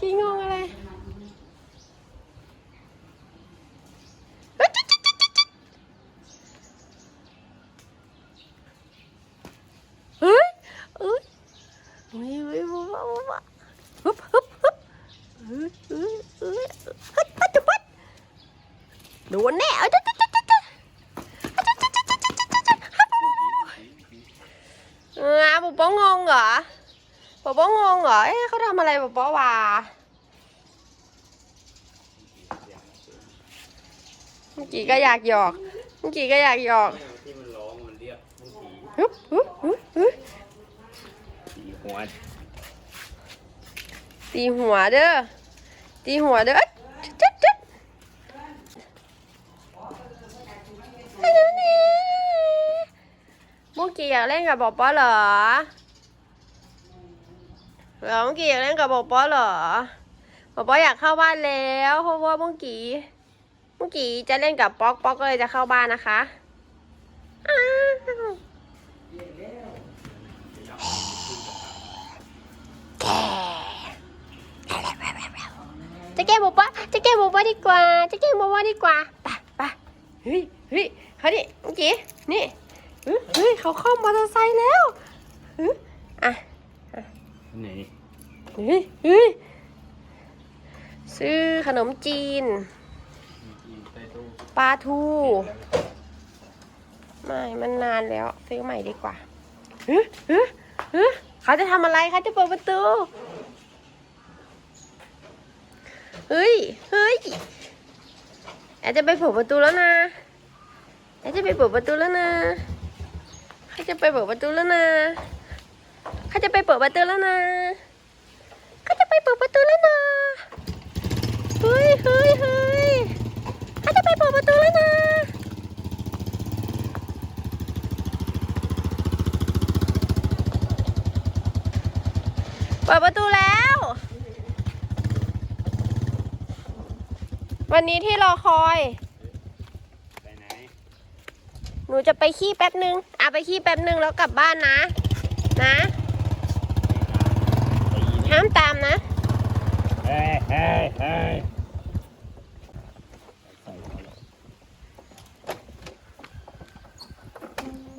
ขี้งงอะไรเฮ้ยเฮ้ยเฮ้ยเฮ้ยฮึบฮึบฮึบเฮ้ยเฮ้ยเฮ้ยฮัดฮัดฮัดโดนแน่เอ้ยอ่ะปุ๊บงงเหรอ ป๊อป๊องงเหรอ เอ๊ะเขาทำอะไรป๊อป๊อวะเมื่อกี้ก็อยากหยอก เมื่อกี้ก็อยากหยอกที่มันร้องมันเรียกมันผีฮึบฮึบฮึบฮึบผีหัวตีหัวเด้อ ตีหัวเด้อจ๊ดจ๊ดอันนั้นนี่มุกกี้อยากเล่นกับป๊อปป๊อเหรอ เหรอมุกกี้อยากเล่นกับป๊อปป๊อเหรอป๊อปป๊ออยากเข้าบ้านแล้วเพราะว่าเมุกกี้เมุกกี้จะเล่นกับป๊อกป๊อกก็เลยจะเข้าบ้านนะคะจะแก้ป๊อปป๊อจะแก้ป๊อปป๊อดีกว่า จะแก้ป๊อปป๊อดีกว่าไปไปเฮ้ยเฮ้ยเขาดิเมุกกี้นี่เฮ้ยเขาเข้ามอเตอร์ไซค์แล้ว ไหนเฮ้ยเฮ้ยซื้อขนมจีนมีใต้ตู้ปลาทู ไม่ มันนานแล้ว ซื้อใหม่ดีกว่าเฮ้ยเฮ้ยเฮ้ยเขาจะทำอะไรเขาจะเปิดประตู เฮ้ย เฮ้ยแอดจะไปเปิดประตูแล้วนะแอดจะไปเปิดประตูแล้วนะเขาจะไปเปิดประตูแล้วนะ เขาจะไปเปิดประตูแล้วนะเขาจะไปเปิดประตูแล้วนะเฮ้ยเฮ้ยเฮ้ยเขาจะไปเปิดประตูแล้วนะเปิดประตูแล้ว วันนี้ที่รอคอย ไปไหน หนูจะไปขี้แป๊บนึงอะไปขี้แป๊บนึงแล้วกลับบ้านนะ นะ ห้ามตามนะ เฮ้ยเฮ้ยเฮ้ย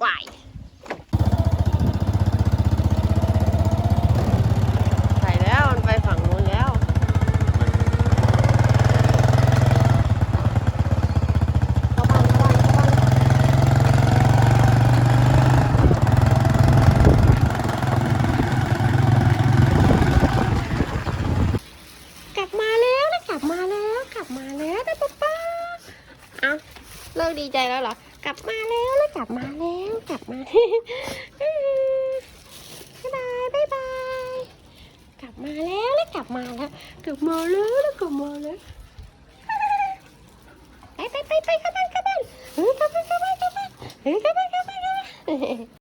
วายไปแล้ว มันไปฝั่งนู้นแล้ว เข้าบ้านเข้าบ้านเข้าบ้านกลับมาแล้วนะกลับมาแล้วกลับมาแล้วนะป๊าป๊า เอ้าเลิกดีใจแล้วเหรอ กลับมาแล้วนะกลับมาแล้วกลับมาบ๊ายบายบ๊ายบายกลับมาแล้วนะกลับมาแล้วกลับมาแล้วนะกลับมาแล้ว